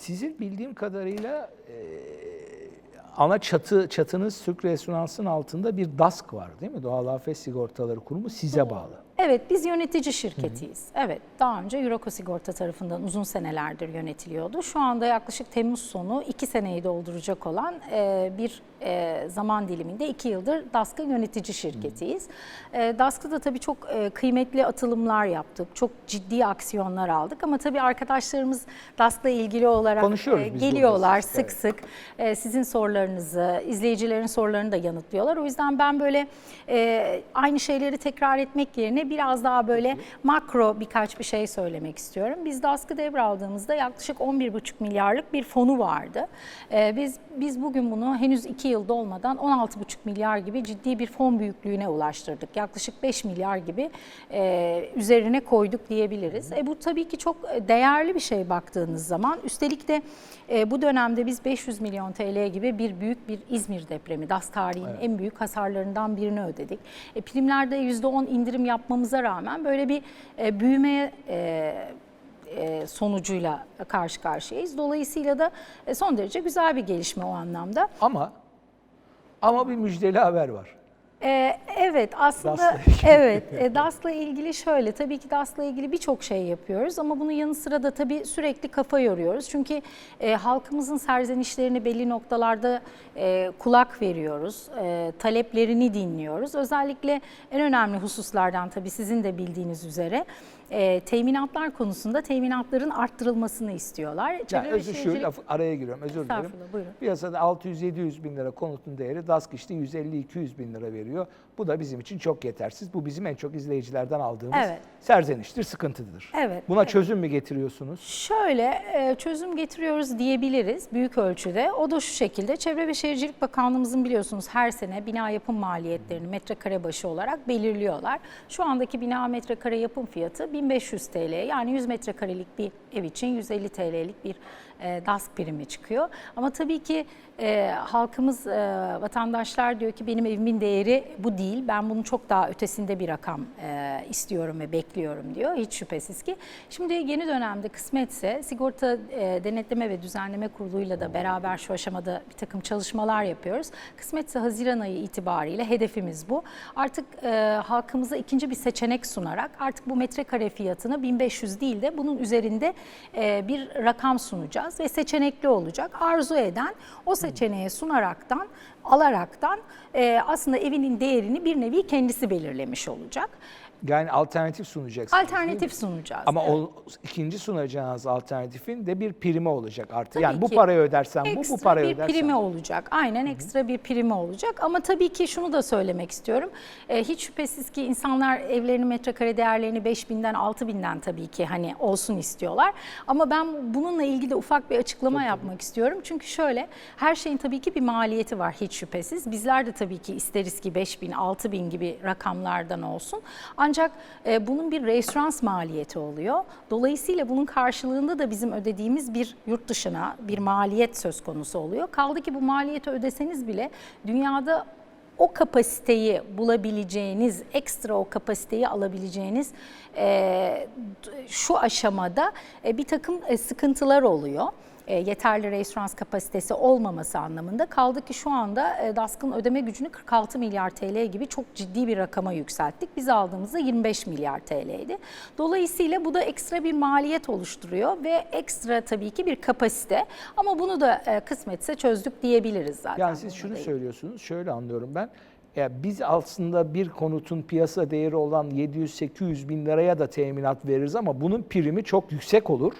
Sizin bildiğim kadarıyla e, ana çatı çatınız Türk Restorans'ın altında bir DASK var değil mi? Doğal Afet Sigortaları Kurumu size bağlı. Evet, biz yönetici şirketiyiz. Evet, daha önce Euroko Sigorta tarafından uzun senelerdir yönetiliyordu. Şu anda yaklaşık Temmuz sonu iki seneyi dolduracak olan e, bir e, zaman diliminde iki yıldır DASK'ın yönetici şirketiyiz. E, DASK'ta da tabii çok e, kıymetli atılımlar yaptık, çok ciddi aksiyonlar aldık ama tabii arkadaşlarımız DASK'la ilgili olarak e, geliyorlar sık, sık evet. sık e, sizin sorularınızı, izleyicilerin sorularını da yanıtlıyorlar. O yüzden ben böyle e, aynı şeyleri tekrar etmek yerine biraz daha böyle makro birkaç bir şey söylemek istiyorum. Biz DASK'ı devraldığımızda yaklaşık 11,5 milyarlık bir fonu vardı. E, biz biz bugün bunu henüz 2 yılda olmadan 16,5 milyar gibi ciddi bir fon büyüklüğüne ulaştırdık. Yaklaşık 5 milyar gibi e, üzerine koyduk diyebiliriz. E, bu tabii ki çok değerli bir şey baktığınız zaman. Üstelik de e, bu dönemde biz 500 milyon TL gibi bir büyük bir İzmir depremi, DAS tarihinin en büyük hasarlarından birini ödedik. E, primlerde %10 indirim yapmamıza rağmen böyle bir e, büyümeye e, sonucuyla karşı karşıyayız. Dolayısıyla da e, son derece güzel bir gelişme o anlamda. Ama ama bir müjdeli haber var. Ee, evet aslında evet e, DAS'la ilgili şöyle tabii ki DAS'la ilgili birçok şey yapıyoruz ama bunun yanı sıra da tabii sürekli kafa yoruyoruz. Çünkü e, halkımızın serzenişlerini belli noktalarda e, kulak veriyoruz, e, taleplerini dinliyoruz. Özellikle en önemli hususlardan tabii sizin de bildiğiniz üzere e, teminatlar konusunda teminatların arttırılmasını istiyorlar. Ve özür şu Şehircilik- laf araya giriyorum özür dilerim. Buyurun. Piyasada 600-700 bin lira konutun değeri DASK işte 150-200 bin lira veriyor. Bu da bizim için çok yetersiz. Bu bizim en çok izleyicilerden aldığımız Evet. serzeniştir, sıkıntıdır. Evet, Buna evet. çözüm mü getiriyorsunuz? Şöyle e, çözüm getiriyoruz diyebiliriz büyük ölçüde. O da şu şekilde Çevre ve Şehircilik Bakanlığımızın biliyorsunuz her sene bina yapım maliyetlerini metrekare başı olarak belirliyorlar. Şu andaki bina metrekare yapım fiyatı 1500 TL yani 100 metrekarelik bir ev için 150 TL'lik bir e, DASK primi çıkıyor. Ama tabii ki e, halkımız, e, vatandaşlar diyor ki benim evimin değeri bu değil. Ben bunun çok daha ötesinde bir rakam e, istiyorum ve bekliyorum diyor. Hiç şüphesiz ki. Şimdi yeni dönemde kısmetse sigorta e, denetleme ve düzenleme kuruluyla da beraber şu aşamada bir takım çalışmalar yapıyoruz. Kısmetse Haziran ayı itibariyle hedefimiz bu. Artık e, halkımıza ikinci bir seçenek sunarak artık bu metrekare fiyatını 1500 değil de bunun üzerinde e, bir rakam sunacağız ve seçenekli olacak. Arzu eden o seçeneğe sunaraktan, alaraktan e, aslında değerini bir nevi kendisi belirlemiş olacak. Yani alternatif sunacaksınız. Alternatif sunacağız. Ama Evet. o ikinci sunacağınız alternatifin de bir primi olacak artık. Tabii yani bu ki. parayı ödersen bu, Ekstra bu parayı bir ödersen. primi olacak. Aynen ekstra bir primi olacak. Ama tabii ki şunu da söylemek istiyorum. Ee, hiç şüphesiz ki insanlar evlerinin metrekare değerlerini 5000'den 6000'den tabii ki hani olsun istiyorlar. Ama ben bununla ilgili ufak bir açıklama yapmak istiyorum. Çünkü şöyle her şeyin tabii ki bir maliyeti var hiç şüphesiz. Bizler de tabii ki isteriz ki 5000, 6000 gibi rakamlardan olsun. Ancak e, bunun bir referans maliyeti oluyor. Dolayısıyla bunun karşılığında da bizim ödediğimiz bir yurt dışına bir maliyet söz konusu oluyor. Kaldı ki bu maliyeti ödeseniz bile dünyada o kapasiteyi bulabileceğiniz, ekstra o kapasiteyi alabileceğiniz e, şu aşamada e, bir takım e, sıkıntılar oluyor. E, yeterli referans kapasitesi olmaması anlamında. Kaldı ki şu anda e, DASK'ın ödeme gücünü 46 milyar TL gibi çok ciddi bir rakama yükselttik. Biz aldığımızda 25 milyar TL'ydi. Dolayısıyla bu da ekstra bir maliyet oluşturuyor ve ekstra tabii ki bir kapasite. Ama bunu da e, kısmetse çözdük diyebiliriz zaten. Yani siz şunu ilgili. söylüyorsunuz, şöyle anlıyorum ben. Ya biz aslında bir konutun piyasa değeri olan 700-800 bin liraya da teminat veririz ama bunun primi çok yüksek olur.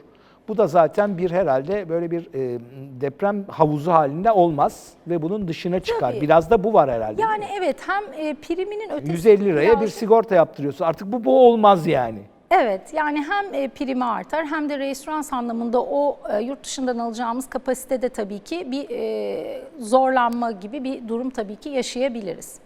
Bu da zaten bir herhalde böyle bir e, deprem havuzu halinde olmaz ve bunun dışına çıkar. Tabii. Biraz da bu var herhalde. Yani evet hem e, priminin ötesinde 150 liraya bir birazcık- sigorta yaptırıyorsun. Artık bu bu olmaz yani. Evet yani hem e, primi artar hem de referans anlamında o e, yurt dışından alacağımız kapasitede tabii ki bir e, zorlanma gibi bir durum tabii ki yaşayabiliriz.